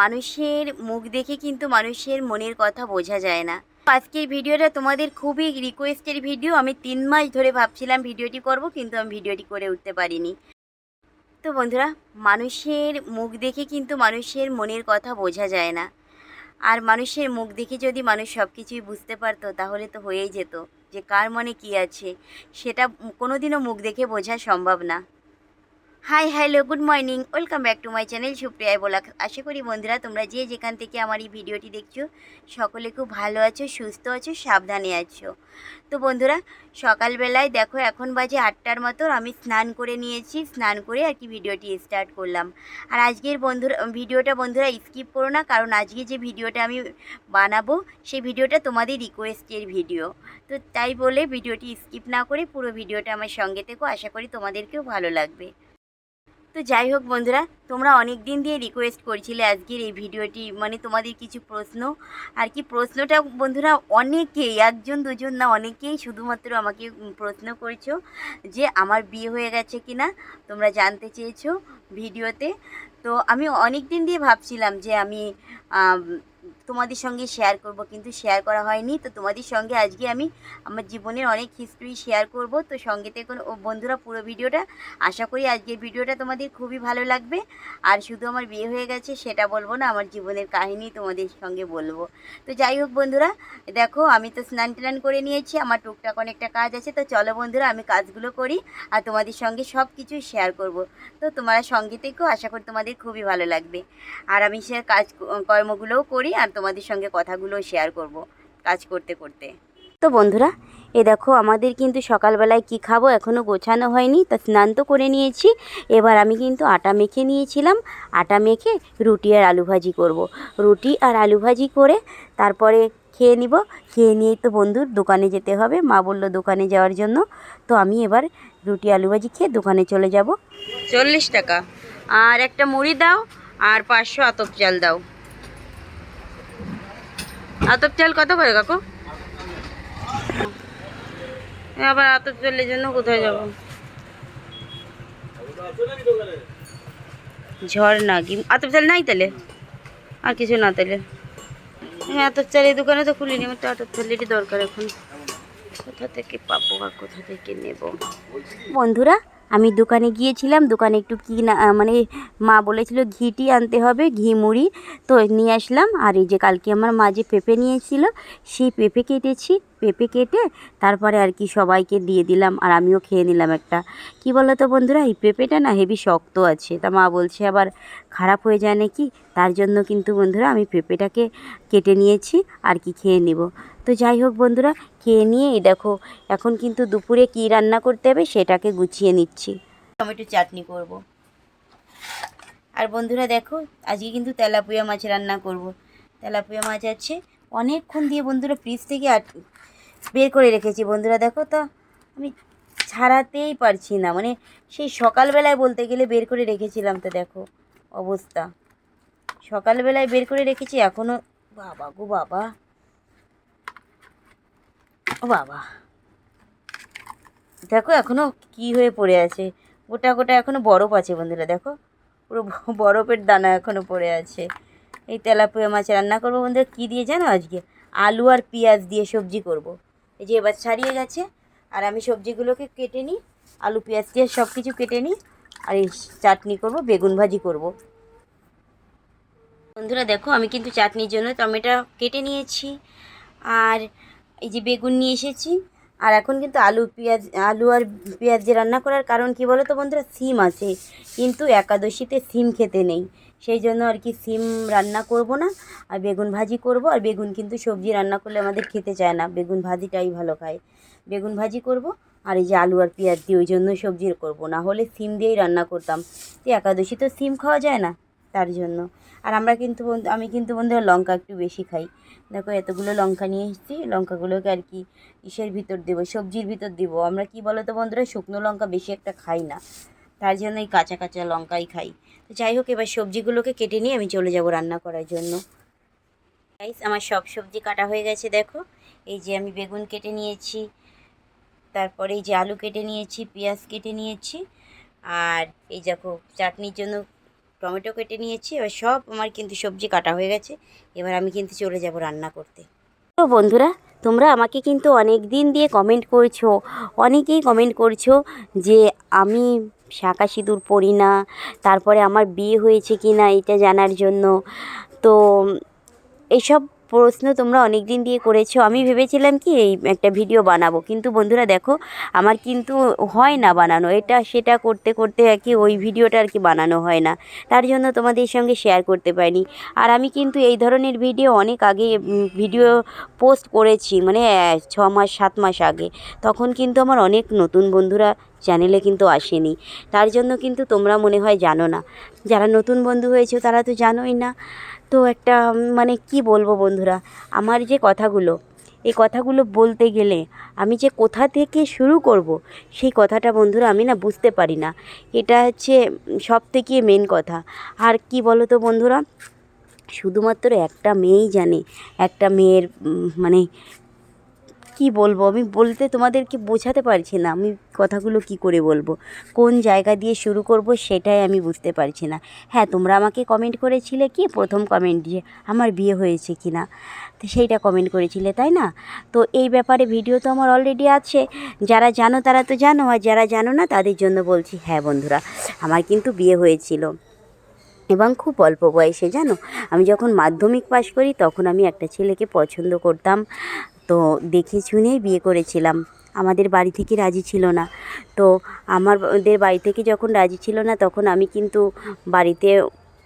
মানুষের মুখ দেখে কিন্তু মানুষের মনের কথা বোঝা যায় না। আজকের ভিডিওটা তোমাদের খুবই রিকোয়েস্টের ভিডিও আমি তিন মাস ধরে ভাবছিলাম ভিডিওটি করব, কিন্তু আমি ভিডিওটি করে উঠতে পারিনি। তো বন্ধুরা, মানুষের মুখ দেখে কিন্তু মানুষের মনের কথা বোঝা যায় না। আর মানুষের মুখ দেখে যদি মানুষ সব কিছুই বুঝতে পারতো, তাহলে তো হয়েই যেত যে কার মনে কী আছে? সেটা কোনোদিনও মুখ দেখে বোঝা সম্ভব না। Hi hello good morning welcome back to my channel সুপ্রিয়ায় বলা আশা করি বন্ধুরা, তোমরা যে যেখান থেকে আমার এই ভিডিওটি দেখছ, সকলে খুব ভালো আছো, সুস্থ আছো, সাবধানে আছো। তো বন্ধুরা, সকালবেলায় দেখো, এখন বাজে আটটার মতো, আমি স্নান করে নিয়েছি, স্নান করে আর কি ভিডিওটি স্টার্ট করলাম। আর আজকের বন্ধুরা, ভিডিওটা বন্ধুরা স্কিপ করো না, কারণ আজকে যে ভিডিওটা আমি বানাবো, সেই ভিডিওটা তোমাদের রিকোয়েস্টের ভিডিও তো তাই বলে ভিডিওটি স্কিপ না করে পুরো ভিডিওটা আমার সঙ্গে থেকো, আশা করি তোমাদেরকেও ভালো লাগবে। তো যাই হোক বন্ধুরা, তোমরা অনেক দিন দিয়ে রিকোয়েস্ট করছিলে আজকের এই ভিডিওটি মানে তোমাদের কিছু প্রশ্ন। আর কি প্রশ্নটা বন্ধুরা অনেকেই একজন, দুজন না, অনেকেই শুধুমাত্র আমাকে প্রশ্ন করছ যে আমার বিয়ে হয়ে গেছে কি না তোমরা জানতে চেয়েছো ভিডিওতে। তো আমি অনেক দিন দিয়ে ভাবছিলাম যে আমি তোমাদের সঙ্গে শেয়ার করব। কিন্তু শেয়ার করা হয়নি। তো তোমাদের সঙ্গে আজকে আমি আমার জীবনের অনেক হিস্ট্রি শেয়ার করব। তো সঙ্গে থেকে বন্ধুরা পুরো ভিডিওটা আশা করি আজকের ভিডিওটা তোমাদের খুবই ভালো লাগবে। আর শুধু আমার বিয়ে হয়ে গেছে সেটা বলব না, আমার জীবনের কাহিনী তোমাদের সঙ্গে বলব। তো যাই হোক বন্ধুরা, দেখো আমি তো স্নান টান করে নিয়েছি, আমার টুকটাক অনেকটা কাজ আছে। তো চলো বন্ধুরা, আমি কাজগুলো করি আর তোমাদের সঙ্গে সব কিছু শেয়ার করব। তো তোমরা সঙ্গে থেকেও আশা করি তোমাদের খুবই ভালো লাগবে। আর আমি সে কাজ কর্মগুলোও করি আর তোমাদের সঙ্গে কথাগুলোও শেয়ার করব কাজ করতে করতে। তো বন্ধুরা, এ দেখো আমাদের কিন্তু সকালবেলায় কি খাব এখনও গোছানো হয়নি, তা স্নান তো করে নিয়েছি। এবার আমি কিন্তু আটা মেখে নিয়েছিলাম, আটা মেখে রুটি আর আলু ভাজি করব। রুটি আর আলু ভাজি করে তারপরে খেয়ে নিব, খেয়ে নিয়েই তো বন্ধুর দোকানে যেতে হবে, মা বলল দোকানে যাওয়ার জন্য। তো আমি এবার রুটি আলু ভাজি খেয়ে দোকানে চলে যাব। চল্লিশ টাকা। আর একটা মুড়ি দাও, আর পাঁচশো আতপ চাল দাও। আতপ চাল কত করে, কাকু? আবার আতপ চালের জন্য কোথায় যাব? ঝড় না কি আতপ চাল নাই তাহলে আর কিছু না তাহলে হ্যাঁ আতপ চালের দোকানে তো খুলিনি, আমার তো আতপ চালেরই দরকার এখন। কোথা থেকে পাবো আর কোথা থেকে নেব? বন্ধুরা আমি দোকানে গিয়েছিলাম, দোকানে একটু কি না মানে মা বলেছিল ঘিটি আনতে হবে, ঘি মুড়ি। তো নিয়ে আসলাম, আর এই যে কালকে আমার মা যে পেঁপে নিয়েছিল, সেই পেঁপে কেটেছি, পেঁপে কেটে তারপরে আর কি সবাইকে দিয়ে দিলাম, আর আমিও খেয়ে নিলাম একটা। কি বলো তো বন্ধুরা, এই পেঁপেটা না হেভি শক্ত আছে। তা মা বলছে আবার খারাপ হয়ে যায় নাকি? তার জন্য কিন্তু বন্ধুরা আমি পেঁপেটাকে কেটে নিয়েছি, আর কি খেয়ে নেব। তো যাই হোক বন্ধুরা, খেয়ে নিয়ে এই দেখো, এখন কিন্তু দুপুরে কি রান্না করতে হবে সেটাকে গুছিয়ে নিচ্ছি। টমেটো চাটনি করব। আর বন্ধুরা দেখো, আজকে কিন্তু তেলাপুয়া মাছ রান্না করব। তেলাপুয়া মাছ আছে, অনেকক্ষণ দিয়ে বন্ধুরা ফ্রিজ থেকে বের করে রেখেছি। বন্ধুরা দেখো তো, আমি ছাড়াতেই পারছি না। মানে সেই সকালবেলায় বলতে গেলে বের করে রেখেছিলাম তো দেখো, অবস্থা। সকালবেলায় বের করে রেখেছি এখনও বাবা গো বাবা। ও বাবা। দেখো এখনও কি হয়ে পড়ে আছে। গোটা গোটা এখনও বরফ আছে বন্ধুরা, দেখো। পুরো বরফের দানা এখনও পড়ে আছে। এই তেলাপুয়া মাছ রান্না করব বন্ধুরা, কী দিয়ে জানো আজকে? আলু আর পেঁয়াজ দিয়ে সবজি করব। এই যে এবার ছাড়িয়ে গেছে, আর আমি সবজিগুলোকে কেটে নিই, আলু, পেঁয়াজ দিয়ে সব কিছু কেটে নিই, আর এই চাটনি করব, বেগুন ভাজি করব। বন্ধুরা দেখো, আমি কিন্তু চাটনির জন্য টমেটো কেটে নিয়েছি, আর এই যে বেগুন নিয়ে এসেছি। আর এখন কিন্তু আলু, পেঁয়াজ, আলু আর পেঁয়াজ দিয়ে রান্না করার কারণ কি বলো তো বন্ধুরা? সিম আছে। কিন্তু একাদশীতে সিম খেতে নেই। সেই জন্য আর কি সিম রান্না করব না, আর বেগুন ভাজি করব। আর বেগুন কিন্তু সবজি রান্না করলে আমাদের খেতে চায় না। বেগুন ভাজিটাই ভালো খায়। বেগুন ভাজি করব, আর এই যে আলু আর পেঁয়াজ দিয়ে ওই জন্য সবজি করব। না হলে সিম দিয়েই রান্না করতাম। তো একাদশী তো সিম খাওয়া যায় না? তার জন্য। আর আমরা কিন্তু আমি কিন্তু বন্ধুরা লঙ্কা একটু বেশি খাই। দেখো, এতগুলো লঙ্কা নিয়ে এসেছি। লঙ্কাগুলোকে আর কি ইসের ভিতর দেবো, সবজির ভিতর দেবো। আমরা কি বলো তো বন্ধুরা, শুকনো লঙ্কা বেশি একটা খাই না। তার জন্য এই কাঁচা কাঁচা লঙ্কাই খাই। তো যাই হোক, এবার সবজিগুলোকে কেটে নিয়ে আমি চলে যাব রান্না করার জন্য। গাইস আমার সব সবজি কাটা হয়ে গেছে, দেখো। এই যে আমি বেগুন কেটে নিয়েছি। তারপরে এই যে আলু কেটে নিয়েছি, পেঁয়াজ কেটে নিয়েছি। আর এই দেখো, চাটনির জন্য টমেটো কেটে নিয়েছি, এবার সব আমার কিন্তু সবজি কাটা হয়ে গেছে, এবার আমি কিন্তু চলে যাব রান্না করতে। তো বন্ধুরা, তোমরা আমাকে কিন্তু অনেক দিন দিয়ে কমেন্ট করছ, অনেকেই কমেন্ট করছ যে আমি শাঁকা সিঁদুর পড়ি না, তারপরে আমার বিয়ে হয়েছে কি না এটা জানার জন্য। তো এইসব প্রশ্ন তোমরা অনেক দিন দিয়ে করেছ। আমি ভেবেছিলাম কি এই একটা ভিডিও বানাবো। কিন্তু বন্ধুরা দেখো, আমার কিন্তু হয় না বানানো। এটা, সেটা করতে করতে আর কি ওই ভিডিওটা আর কি বানানো হয় না। তার জন্য তোমাদের সঙ্গে শেয়ার করতে পারিনি। আর আমি কিন্তু এই ধরনের ভিডিও অনেক আগে ভিডিও পোস্ট করেছি মানে ছ মাস, সাত মাস আগে। তখন কিন্তু আমার অনেক নতুন বন্ধুরা চ্যানেলে কিন্তু আসেনি। তার জন্য কিন্তু তোমরা মনে হয় জানো না। যারা নতুন বন্ধু হয়েছে তারা তো জানোই না। তো একটা মানে কি বলব বন্ধুরা, আমার যে কথাগুলো, এই কথাগুলো বলতে গেলে আমি যে কোথা থেকে শুরু করব, সেই কথাটা বন্ধুরা আমি না বুঝতে পারি না। এটা হচ্ছে সব থেকে মেন কথা। আর কি বলো তো বন্ধুরা, শুধুমাত্র একটা মেয়েই জানে, একটা মেয়ের মানে কি বলব? আমি বলতে তোমাদেরকে বোঝাতে পারছি না। আমি কথাগুলো কি করে বলব? কোন জায়গা দিয়ে শুরু করব সেটাই আমি বুঝতে পারছি না। হ্যাঁ তোমরা আমাকে কমেন্ট করেছিলে কি? প্রথম কমেন্ট যে, আমার বিয়ে হয়েছে কি না তো সেইটা কমেন্ট করেছিলে, তাই না? তো এই ব্যাপারে ভিডিও তো আমার অলরেডি আছে। যারা জানো তারা তো জানো, আর যারা জানো না তাদের জন্য বলছি হ্যাঁ বন্ধুরা, আমার কিন্তু বিয়ে হয়েছিল এবং খুব অল্প বয়সে, জানো? আমি যখন মাধ্যমিক পাশ করি তখন আমি একটা ছেলেকে পছন্দ করতাম। তো দেখে শুনেই বিয়ে করেছিলাম। আমাদের বাড়ি থেকে রাজি ছিল না। তো আমাদের বাড়ি থেকে যখন রাজি ছিল না, তখন আমি কিন্তু বাড়িতে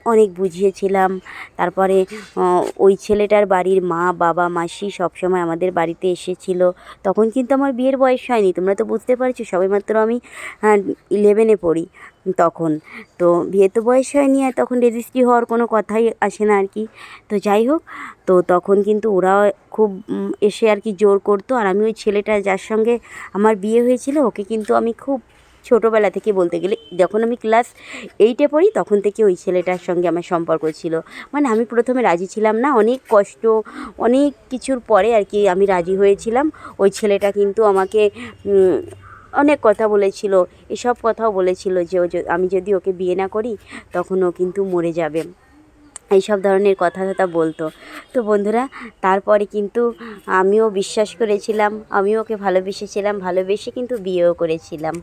অনেক বুঝিয়েছিলাম। তারপরে ওই ছেলেটার বাড়ির মা, বাবা, মাসি সবসময় আমাদের বাড়িতে এসেছিল। তখন কিন্তু আমার বিয়ের বয়স হয়নি, তোমরা তো বুঝতে পারছ, সবেমাত্র আমি ইলেভেনে পড়ি। তখন। তো বিয়ে তো বয়স হয়নি আর তখন রেজিস্ট্রি হওয়ার কোনো কথাই আসে না আর কি। তো যাই হোক, তো তখন কিন্তু ওরা খুব এসে আর কি জোর করতো। আর আমি ওই ছেলেটা যার সঙ্গে আমার বিয়ে হয়েছিল, ওকে কিন্তু আমি খুব ছোটোবেলা থেকে বলতে গেলে, যখন আমি ক্লাস এইটে পড়ি, তখন থেকে ওই ছেলেটার সঙ্গে আমার সম্পর্ক ছিল। মানে আমি প্রথমে রাজি ছিলাম না, অনেক কষ্ট, অনেক কিছুর পরে আর কি আমি রাজি হয়েছিলাম। ওই ছেলেটা কিন্তু আমাকে অনেক কথা বলেছিল, এসব কথাও বলেছিল যে ও আমি যদি ওকে বিয়ে না করি, তখন ও কিন্তু মরে যাবে। এইসব ধরনের কথা টথা বলতো। তো বন্ধুরা, তারপরে কিন্তু আমিও বিশ্বাস করেছিলাম, আমিও ওকে ভালোবেসেছিলাম, ভালোবেসে কিন্তু বিয়েও করেছিলাম।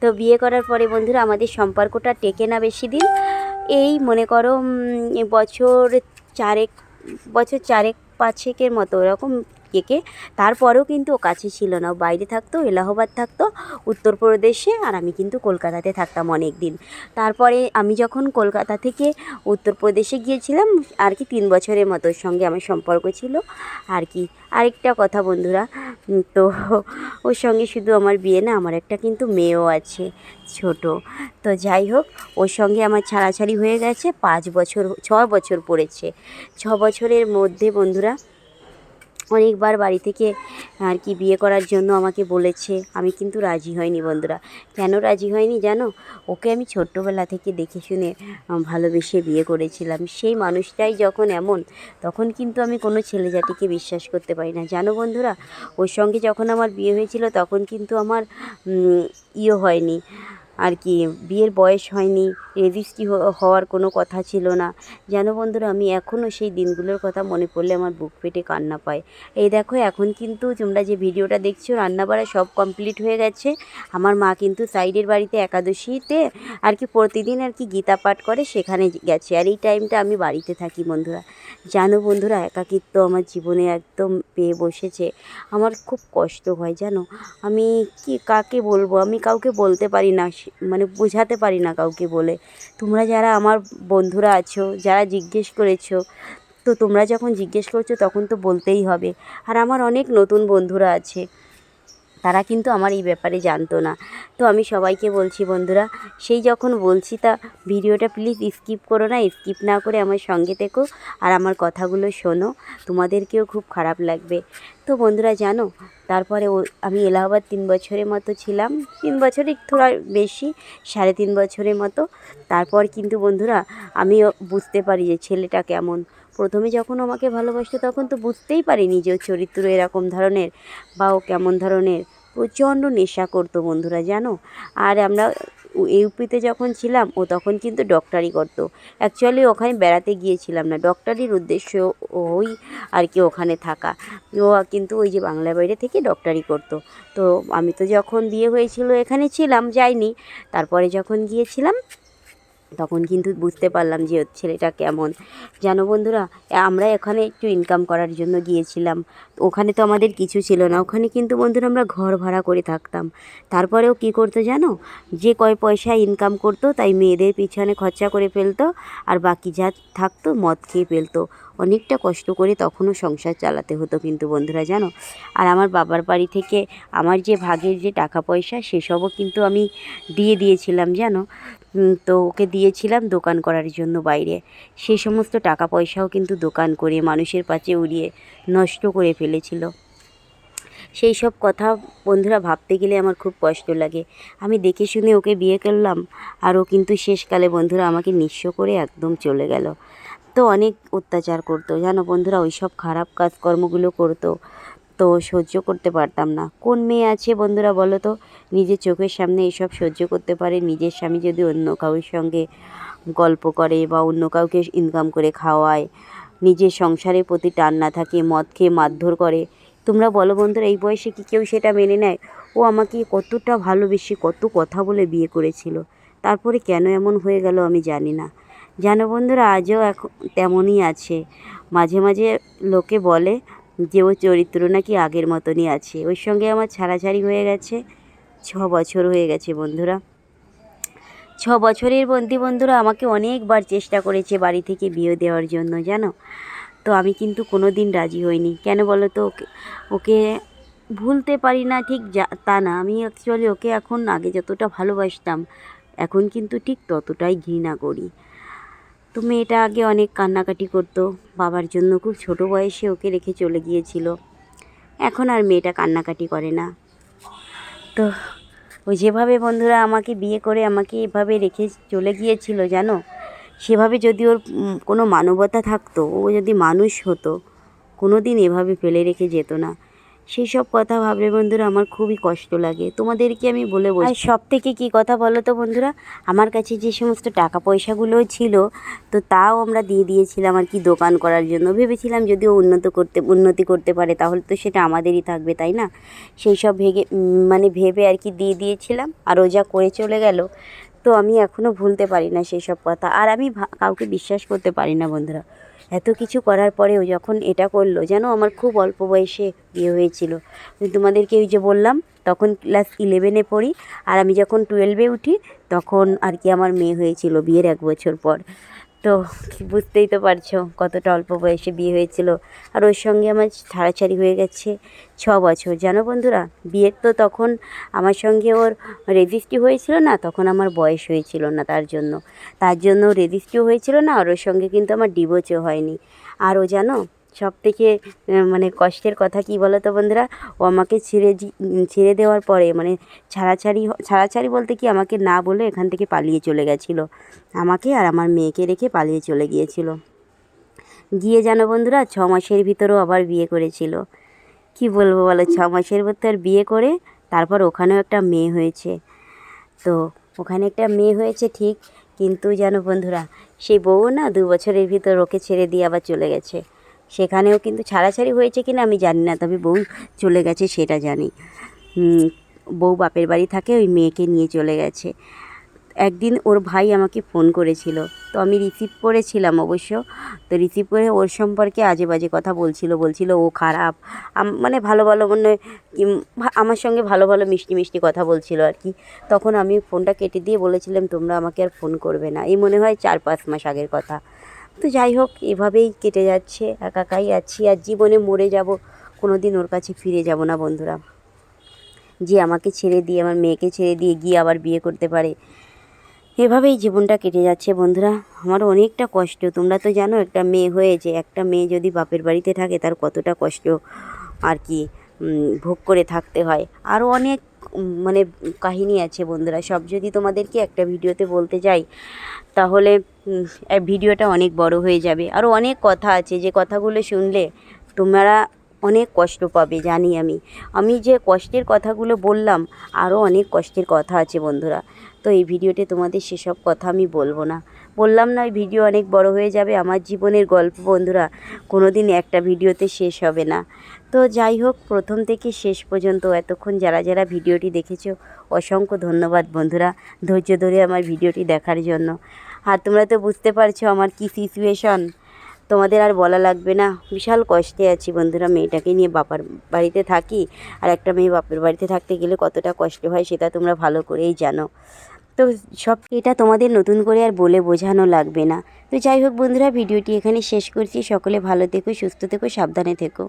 তো বিয়ে করার পরে বন্ধুরা, আমাদের সম্পর্কটা টেকে না বেশি দিন। এই মনে করো বছর চারেক বছর চারেক পাঁচেকের মতো, ওরকম কেকে তারপরেও কিন্তু ও কাছে ছিল না। বাইরে থাকতো, এলাহাবাদ থাকতো, উত্তরপ্রদেশে, আর আমি কিন্তু কলকাতাতে থাকতাম অনেক দিন তারপরে আমি যখন কলকাতা থেকে উত্তরপ্রদেশে গিয়েছিলাম, আর কি তিন বছরের মতো সঙ্গে আমার সম্পর্ক ছিল। আর কি, আরেকটা কথা বন্ধুরা তো ওর সঙ্গে শুধু আমার বিয়ে না, আমার একটা কিন্তু মেয়েও আছে, ছোট। তো যাই হোক, ওর সঙ্গে আমার ছাড়াছাড়ি হয়ে গেছে, পাঁচ বছর ছ বছর পড়েছে। ছ বছরের মধ্যে বন্ধুরা অনেকবার বাড়ি থেকে আর কি বিয়ে করার জন্য আমাকে বলেছে। আমি কিন্তু রাজি হয়নি বন্ধুরা। কেন রাজি হয়নি জানো? ওকে আমি ছোট্টবেলা থেকে দেখে শুনে ভালোবেসে বিয়ে করেছিলাম। সেই মানুষটাই যখন এমন, তখন কিন্তু আমি কোনো ছেলে জাতিকে বিশ্বাস করতে পারি না। জানো বন্ধুরা? ওর সঙ্গে যখন আমার বিয়ে হয়েছিল, তখন কিন্তু আমার ইয়ে হয়নি। আর কি, বিয়ের বয়স হয়নি রেজিস্ট্রি হওয়ার কোনো কথা ছিল না। যেন বন্ধুরা, আমি এখনও সেই দিনগুলোর কথা মনে পড়লে আমার বুক ফেটে কান্না পায়। এই দেখো, এখন কিন্তু তোমরা যে ভিডিওটা দেখছ, রান্নাবাড়া সব কমপ্লিট হয়ে গেছে। আমার মা কিন্তু সাইডের বাড়িতে একাদশীতে আর কি প্রতিদিন আর কি গীতা পাঠ করে, সেখানে গেছে। আর এই টাইমটা আমি বাড়িতে থাকি বন্ধুরা। জানো বন্ধুরা, একাকিত্ব আমার জীবনে একদম পেয়ে বসেছে। আমার খুব কষ্ট হয়, জানো? আমি কি কাকে বলব? আমি কাউকে বলতে পারি না মানে বোঝাতে পারি না কাউকে বলে। তোমরা যারা আমার বন্ধুরা আছো, যারা জিজ্ঞেস করেছ, তো তোমরা যখন জিজ্ঞেস করছ তখন তো বলতেই হবে। আর আমার অনেক নতুন বন্ধুরা আছে। তারা কিন্তু আমার এই ব্যাপারে জানতো না। তো আমি সবাইকে বলছি, বন্ধুরা, সেই যখন বলছি তা ভিডিওটা প্লিজ স্কিপ করো না স্কিপ না করে আমার সঙ্গে থেকো আর আমার কথাগুলো শোনো। তোমাদেরকেও খুব খারাপ লাগবে। তো বন্ধুরা, জানো, তারপরে ও, আমি এলাহাবাদ তিন বছরের মতো ছিলাম। তিন বছরের থোড়া বেশি, সাড়ে তিন বছরের মতো। তারপর কিন্তু বন্ধুরা, আমিও বুঝতে পারি যে ছেলেটা কেমন। প্রথমে যখন আমাকে ভালোবাসতো, তখন তো বুঝতেই পারিনি যে চরিত্র এরকম ধরনের বা ও কেমন ধরনের। প্রচণ্ড নেশা করতো বন্ধুরা, জানো? আর আমরা ইউপিতে যখন ছিলাম, ও তখন কিন্তু ডক্টরি করতো। অ্যাকচুয়ালি ওখানে বেড়াতে গিয়েছিলাম না। ডক্টরির উদ্দেশ্য ওই আর কি ওখানে থাকা। ও কিন্তু ওই যে বাংলা বাইরে থেকে ডক্টরি করতো। তো আমি তো যখন বিয়ে হয়েছিল, এখানে ছিলাম, যাইনি। তারপরে যখন গিয়েছিলাম তখন কিন্তু বুঝতে পারলাম যে ছেলেটা কেমন। জানো বন্ধুরা, আমরা এখানে একটু ইনকাম করার জন্য গিয়েছিলাম। ওখানে তো আমাদের কিছু ছিল না। ওখানে কিন্তু বন্ধুরা আমরা ঘর ভাড়া করে থাকতাম। তারপরেও কী করতো জানো? যে কয় পয়সা ইনকাম করতো, তাই মেয়েদের পিছনে খরচা করে ফেলতো আর বাকি যা থাকতো মদ খেয়ে ফেলতো। অনেকটা কষ্ট করে তখনও সংসার চালাতে হতো কিন্তু বন্ধুরা, জানো? আর আমার বাবার বাড়ি থেকে আমার যে ভাগের যে টাকা পয়সা, সেসবও কিন্তু আমি দিয়ে দিয়েছিলাম, জানো? তো ওকে দিয়েছিলাম দোকান করার জন্য বাইরে। সেই সমস্ত টাকা পয়সাও কিন্তু দোকান করে মানুষের পাশে উড়িয়ে নষ্ট করে ফেলেছিল। সেই সব কথা বন্ধুরা ভাবতে গেলে আমার খুব কষ্ট লাগে। আমি দেখে শুনে ওকে বিয়ে করলাম, আর ও কিন্তু শেষকালে বন্ধুরা আমাকে নিঃস্ব করে একদম চলে গেল। তো অনেক অত্যাচার করতো। জানো বন্ধুরা ওই সব খারাপ কাজকর্মগুলো করতো। তো সহ্য করতে পারতাম না। কোন মেয়ে আছে বন্ধুরা বলো তো? নিজের চোখের সামনে এসব সহ্য করতে পারে। নিজের স্বামী যদি অন্য কারোর সঙ্গে গল্প করে বা অন্য কাউকে ইনকাম করে খাওয়ায়, নিজের সংসারের প্রতি টান না থাকে, মদ খেয়ে মারধর করে, তোমরা বলো বন্ধুরা, এই বয়সে কি কেউ সেটা মেনে নেয়? ও আমাকে কতটা ভালোবেসে কত কথা বলে বিয়ে করেছিল। তারপরে কেন এমন হয়ে গেল আমি জানি না। জানো বন্ধুরা, আজও এখন তেমনই আছে। মাঝে মাঝে লোকে বলে যে ও চরিত্র নাকি আগের মতনই আছে। ওর সঙ্গে আমার ছাড়াছাড়ি হয়ে গেছে। ছ বছর হয়ে গেছে বন্ধুরা। ছ বছরের বন্দি বন্ধুরা আমাকে অনেকবার চেষ্টা করেছে বাড়ি থেকে বিয়ে দেওয়ার জন্য, জানো? তো আমি কিন্তু কোনো দিন রাজি হইনি। কেন বলো তো? ওকে ওকে ভুলতে পারি না, ঠিক যা, তা না। আমি অ্যাকচুয়ালি ওকে এখন আগে যতটা ভালোবাসতাম, এখন কিন্তু ঠিক ততটাই ঘৃণা করি। তো মেয়েটা আগে অনেক কান্নাকাটি করতো। বাবার জন্য খুব ছোট বয়সে ওকে রেখে চলে গিয়েছিল। এখন আর মেয়েটা কান্নাকাটি করে না। তো ও যেভাবে বন্ধুরা আমাকে বিয়ে করে আমাকে এভাবে রেখে চলে গিয়েছিল, জানো? সেভাবে যদি ওর কোনো মানবতা থাকতো, ও যদি মানুষ হতো কোনো দিন এভাবে ফেলে রেখে যেত না। সেই সব কথা ভাবলে বন্ধুরা আমার খুবই কষ্ট লাগে। তোমাদেরকে আমি বলে বলি সব থেকে কী কথা বলো তো বন্ধুরা? আমার কাছে যে সমস্ত টাকা পয়সাগুলো ছিল, তো তাও আমরা দিয়ে দিয়েছিলাম আর কি দোকান করার জন্য। ভেবেছিলাম যদি উন্নত করতে, উন্নতি করতে পারে, তাহলে তো সেটা আমাদেরই থাকবে, তাই না? সেই সব ভেগে মানে ভেবে আর কি দিয়ে দিয়েছিলাম, আর ও যা করে চলে গেল, তো আমি এখনও ভুলতে পারি না সেই সব কথা। আর আমি কাউকে বিশ্বাস করতে পারি না বন্ধুরা। এত কিছু করার পরেও যখন এটা করল, যেন আমার খুব অল্প বয়সে বিয়ে হয়েছিল। তোমাদেরকে ওই যে বললাম, তখন ক্লাস ইলেভেনে পড়ি, আর আমি যখন টুয়েলভে উঠি, তখন আর কি আমার মেয়ে হয়েছিল বিয়ের এক বছর পর। তো বুঝতেই তো পারছ কতটা অল্প বয়সে বিয়ে হয়েছিল। আর ওর সঙ্গে আমার ছাড়াছাড়ি হয়ে গেছে ছ বছর। জানো বন্ধুরা, বিয়ের তো তখন আমার সঙ্গে ওর রেজিস্ট্রি হয়েছিল না, তখন আমার বয়স হয়েছিল না তার জন্য। তার জন্য রেজিস্ট্রিও হয়েছিল না, আর ওর সঙ্গে কিন্তু আমার ডিভোর্সও হয়নি। আর ও জানো সব থেকে মানে কষ্টের কথা কি বলো তো বন্ধুরা? ও আমাকে ছেড়ে ছেড়ে দেওয়ার পরে মানে ছাড়াছাড়ি ছাড়াছাড়ি বলতে কি আমাকে না বলে এখান থেকে পালিয়ে চলে গেছিল। আমাকে আর আমার মেয়েকে রেখে পালিয়ে চলে গিয়েছিল। গিয়ে জানো বন্ধুরা, ছ মাসের ভিতরেও আবার বিয়ে করেছিল। কি বলব বলো, ছ মাসের ভিতর বিয়ে করে তারপর ওখানেও একটা মেয়ে হয়েছে। তো ওখানে একটা মেয়ে হয়েছে ঠিক, কিন্তু জানো বন্ধুরা, সেই বউ না দু বছরের ভিতর ওকে ছেড়ে দিয়ে আবার চলে গেছে। সেখানেও কিন্তু ছাড়াছাড়ি হয়েছে কিনা আমি জানি না, তবে বউ চলে গেছে সেটা জানি। বউ বাপের বাড়ি থাকে, ওই মেয়েকে নিয়ে চলে গেছে। একদিন ওর ভাই আমাকে ফোন করেছিল, তো আমি রিসিভ করেছিলাম অবশ্য, তো রিসিভ করে ওর সম্পর্কে আজে বাজে কথা বলছিল বলছিল ও খারাপ মানে ভালো ভালো মানে আমার সঙ্গে ভালো ভালো মিষ্টি মিষ্টি কথা বলছিল আর কি। তখন আমি ফোনটা কেটে দিয়ে বলেছিলাম, তোমরা আমাকে আর ফোন করবে না। এই মনে হয় চার পাঁচ মাস আগের কথা। তো যাই হোক, এভাবেই কেটে যাচ্ছে। একাকাই আছি আর জীবনে মরে যাব কোনো দিন ওর কাছে ফিরে যাব না বন্ধুরা। যে আমাকে ছেড়ে দিয়ে, আমার মেয়েকে ছেড়ে দিয়ে গিয়ে আবার বিয়ে করতে পারে। এভাবেই জীবনটা কেটে যাচ্ছে বন্ধুরা। আমার অনেকটা কষ্ট। তোমরা তো জানো, একটা মেয়ে হয়েছে। একটা মেয়ে যদি বাপের বাড়িতে থাকে, তার কতটা কষ্ট আর কি ভোগ করে থাকতে হয়। আরও অনেক মানে কাহিনী আছে বন্ধুরা, সব যদি তোমাদেরকে একটা ভিডিওতে বলতে যাই, তাহলে ভিডিওটা অনেক বড় হয়ে যাবে। আরও অনেক কথা আছে, যে কথাগুলো শুনলে তোমরা অনেক কষ্ট পাবে, জানি আমি। আমি যে কষ্টের কথাগুলো বললাম আরও অনেক কষ্টের কথা আছে বন্ধুরা। তো এই ভিডিওতে তোমাদের সেসব কথা আমি বলব না। বললাম না ওই ভিডিও অনেক বড় হয়ে যাবে। আমার জীবনের গল্প, বন্ধুরা কোনো দিন একটা ভিডিওতে শেষ হবে না। তো যাই হোক, প্রথম থেকে শেষ পর্যন্ত এতক্ষণ যারা যারা ভিডিওটি দেখেছ, অসংখ্য ধন্যবাদ, বন্ধুরা, ধৈর্য ধরে আমার ভিডিওটি দেখার জন্য। আর তোমরা তো বুঝতে পারছ আমার কী সিচুয়েশন তোমাদের আর বলা লাগবে না, বিশাল কষ্টে আছি, বন্ধুরা, মেয়েটাকে নিয়ে বাবার বাড়িতে থাকি। আর একটা মেয়ে বাপের বাড়িতে থাকতে গেলে কতটা কষ্ট হয়, সেটা তোমরা ভালো করেই জানো। তো সব এটা তোমাদের নতুন করে আর বলে বোঝানো লাগবে না। তো যাই হোক বন্ধুরা, ভিডিওটি এখানে শেষ করছি। সকলে ভালো থেকো, সুস্থ থেকো, সাবধানে থেকো।